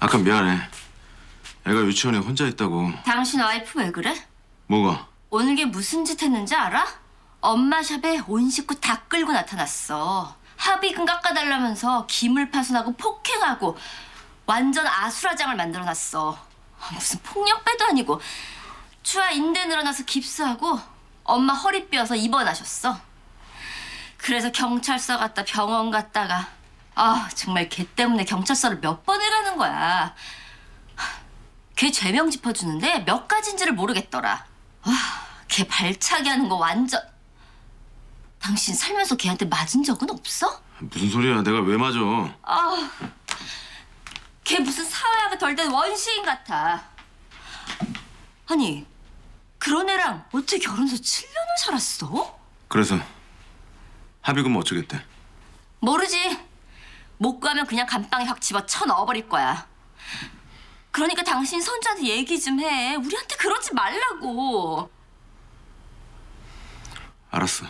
잠깐 미안해. 애가 유치원에 혼자 있다고. 당신 와이프 왜 그래? 뭐가? 오늘 게 무슨 짓 했는지 알아? 엄마 샵에 온 식구 다 끌고 나타났어. 합의금 깎아달라면서 기물 파손하고 폭행하고 완전 아수라장을 만들어놨어. 무슨 폭력배도 아니고 추하 인대 늘어나서 깁스하고 엄마 허리 뼈서 입원하셨어. 그래서 경찰서 갔다 병원 갔다가 아 정말 걔 때문에 경찰서를 몇 번을 가는 거야. 걔 죄명 짚어주는데 몇 가지인지를 모르겠더라. 와, 걔 발차기 하는 거 완전. 당신 살면서 걔한테 맞은 적은 없어? 무슨 소리야? 내가 왜 맞아? 아, 걔 무슨 사회화가 덜 된 원시인 같아. 아니, 그런 애랑 어떻게 결혼해서 7년을 살았어? 그래서 합의금 어쩌겠대? 모르지. 못 구하면 그냥 감방에 확 집어 쳐 넣어버릴 거야. 그러니까 당신 손주한테 얘기 좀 해. 우리한테 그러지 말라고. 알았어.